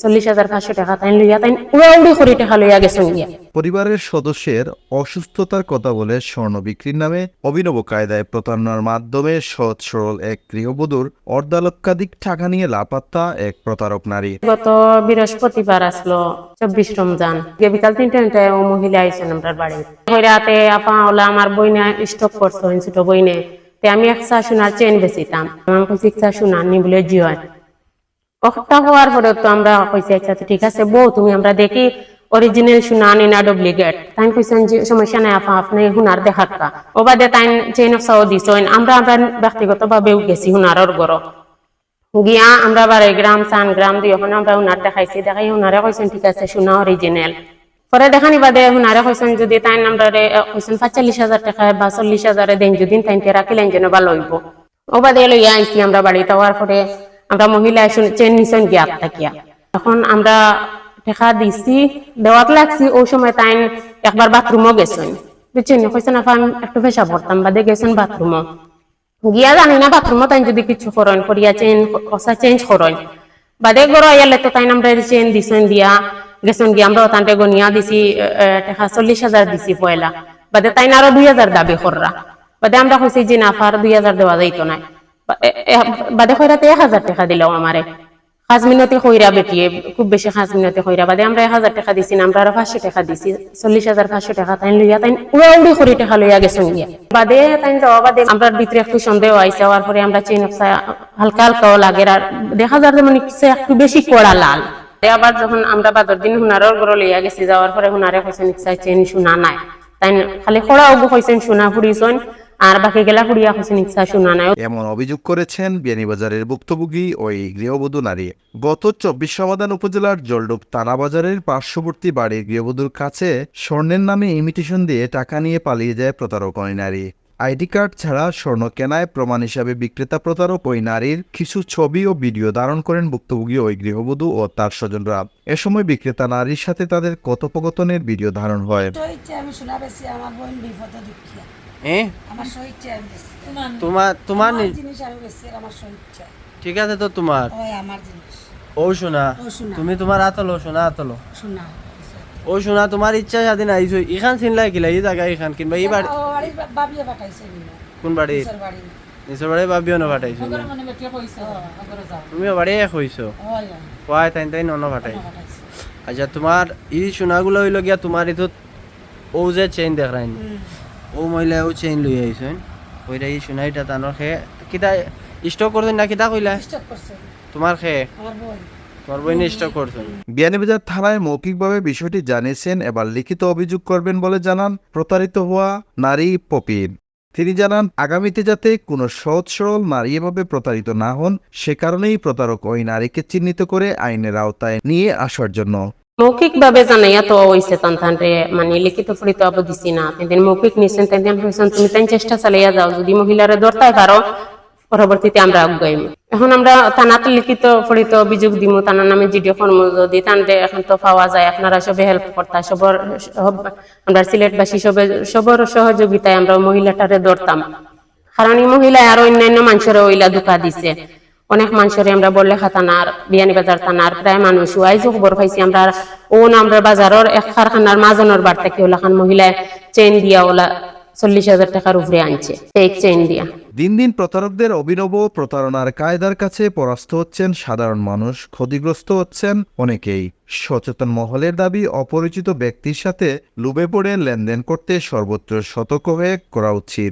চল্লিশ হাজার পাঁচশো টাকা তাই লইয়া তাই উড়াউড়ি করে টাকা লইয়া গেছেন গিয়া পরিবারের সদস্যের অসুস্থতার কথা বলে স্বর্ণ বিক্রির নামে অভিনব কায়দায় প্রতারণার মাধ্যমে সৎ সরল এক গৃহবধূর অর্ধালক্ষাধিক টাকা নিয়ে লাপাত্তা এক প্রতারক নারী। গত বৃহস্পতিবার আসলো চব্বিশ রমজান। বিকাল তিনটে তিনটায় ও মহিলা আইসেন আমার বাড়ি। রাতে আপা ওলা আমার বইনে স্টক করছ ছোট বইনে। আমি একশা সোনার চেন বেচিতাম। আমার কাছে ইচ্ছা সোনার নি বলে জিও কথা হওয়ার পরে তো আমরা কইছি আচ্ছা তো ঠিক আছে, বউ, তুমি আমরা দেখি অরিজিনাল সোনা আনি না ডুপ্লিকেট তাই কইছেন যে, সমস্যা নাই, আপা, আপনি হুনার দেখাত কা। ও বাদে তাই চেন অফসাও দিছেন আমরা আমরা ব্যক্তিগত ভাবেও গেছি হুনারর গড় গিয়া আমরা বারে গ্রাম চান গ্রাম দিয়ে ওখানে আমরা উনার দেখাইছি, দেখাই উনারে কইছেন, ঠিক আছে, সোনা অরিজিনাল পরে দেখানি বাদে উনারে কইছেন, যদি তাই আমরা কইছেন পাঁচচল্লিশ হাজার টাকা, বা চল্লিশ হাজারে দেন, যদি তাই রাখিলেন যেন বা লইব। ও বাদে লইয়া আইছি আমরা বাড়িতে, হওয়ার পরে আমরা মহিলা চেন নিছেন গিয়া থাকিয়া। এখন আমরা টাকা দিছি, দেওয়াত লাগছি ওই সময় তাই একবার বাথরুমও গেছেন। বুঝছেন? আমি একটু পেশা পড়তাম, বাদে গেছেন বাথরুমও। গিয়া জানি না, বাথরুমও তাই যদি কিছু করেন, করিয়া চেন, কষা চেঞ্জ করেন। বাদে আইয়ালে তো তাই আমরা চেন দিছেন দিয়া, গেছেন গিয়া, আমরা তান্তে গনিয়া দিছি চল্লিশ হাজার দিছি পয়লা। বাদে তাই আরও দুই হাজার দাবি কররা। বাদে আমরা কইছি যে না দুই হাজার দেওয়া যাইতো না। বা- এ- এ- বাদে কইরাতে এক হাজার টাকা দিলাম আমারে। পাঁচ মিনটে কইরা বেটিয়ে খুব বেশি পাঁচ মিনটে কইরা বাদে আমরা এক হাজার টাকা দিছি আমরা আরও পাঁচশো টাকা দিছি। চল্লিশ হাজার পাঁচশো টাকা তাই লইয়া তাই উড়াউড়ি করে টাকা লইয়া গেছেন গিয়া বাদে তাই যাওয়া বাদে আমরা ভিতরে একটু সন্দেহ আইসে হওয়ার পরে আমরা চেন হালকা হালকাও লাগে। আর দেখা যায় যে মানে একটু বেশি কড়া লাল। আবার যখন আমরা বাদর দিন হুনারর ঘর লইয়া গেছি, যাওয়ার পরে হুনারে কইছেন ইচ্ছা চেন শুনা নাই। তাই খালি খড়া ওগু কইছেন শুনা ফুরিছেন আর বাকি গেলা ফুরিয়া কইছেন ইচ্ছা শুনা নাই। এমন অভিযোগ করেছেন বিয়ানীবাজারের ভুক্তভোগী ওই গৃহবধূ নারী। গত চব্বিশ সমাধান উপজেলার জলডুপ তানাবাজারের পার্শ্ববর্তী বাড়ির গৃহবধূর কাছে স্বর্ণের নামে ইমিটেশন দিয়ে টাকা নিয়ে পালিয়ে যায় প্রতারক ওই নারী। আইডি কার্ড ছাড়া স্বর্ণ কেনায় প্রমাণ হিসাবে বিক্রেতা প্রতারক ওই নারীর কিছু ছবি ও ভিডিও ধারণ করেন ভুক্তভোগী ওই গৃহবধূ ও তার স্বজনরা। এ সময় বিক্রেতা নারীর সাথে তাদের কথোপকথনের ভিডিও ধারণ হয়। আমি শোনা আমার বোন বিপদে দুঃখিয়া। এ? আমার সহিচ্ছে তোমার তোমার ঠিক আছে তো তোমার? ও শোনা তুমি তোমার আতলো শোনা আতলো শোনা ও শোনা তোমার ইচ্ছা স্বাধীন আইছো। ইখান চিনলাই কিলা এই জায়গা ইখান কিনবা। এই বাড়ি কোন বাড়ি? নিচের বাড়ি। ভাবিও না ফাটাইছো তুমিও বাড়ি এক হইছো কয় তাই তাই নন ফাটাই আচ্ছা তোমার ই সোনাগুলো হইল গিয়া তোমার ইথত ও যে চেইন দেখাই ও মহিলা ও চেইন লই আইছেন। কইরা এই সোনাইটা তানোর খে কিতা স্টক করছেন না কিতা কইলা? তোমার খে? বিয়ানীবাজার থানায় মৌখিকভাবে বিষয়টি জানিয়েছেন এবার লিখিত অভিযোগ করবেন বলে জানান প্রতারিত হওয়া নারী পপিন তিনি জানান আগামীতে যাতে কোনো সহজ সরল নারী এভাবে প্রতারিত না হন সে কারণেই প্রতারক ওই নারীকে চিহ্নিত করে আইনের আওতায় নিয়ে আসার জন্য। মৌখিক ভাবে জানাইয়া তো হইছে তানতানরে মানে লিখিত ফলিত আবো দিছি না তেদিন মৌখিক নিছেন তেদিন হইছেন তুমি তাই চেষ্টা চালাইয়া যাও, যদি মহিলারে ধরতে পারো পরবর্তীতে আমরা আগাইম এখন আমরা থানাতে লিখিত ফলিত অভিযোগ দিমু তানার নামে জিডিও কর্ম, যদি তানরে এখন তো পাওয়া যায়, আপনারা সবে হেল্প করতা, সবর, সব, আমরা সিলেটবাসী সবে, সবর সহযোগিতায় আমরা মহিলাটারে ধরতাম। কারণ এই মহিলা আর অন্যান্য মানুষের ওইলা দুকা দিছে। অনেক মানুষের আমরা বললে থানার বিয়ানীবাজার থানার প্রায় মানুষ আইজো খবর পাইছি আমরা। ও আমরা বাজারের এক কারখানার মাজনের বার থেকে ওলা খান মহিলায় চেন দিয়া ওলা দিন দিন প্রতারকদের অভিনব প্রতারণার কায়দার কাছে পরাস্ত হচ্ছেন সাধারণ মানুষ, ক্ষতিগ্রস্ত হচ্ছেন অনেকেই। সচেতন মহলের দাবি, অপরিচিত ব্যক্তির সাথে লুবে পড়ে লেনদেন করতে সর্বত্র সতর্ক হয়ে করা উচিত।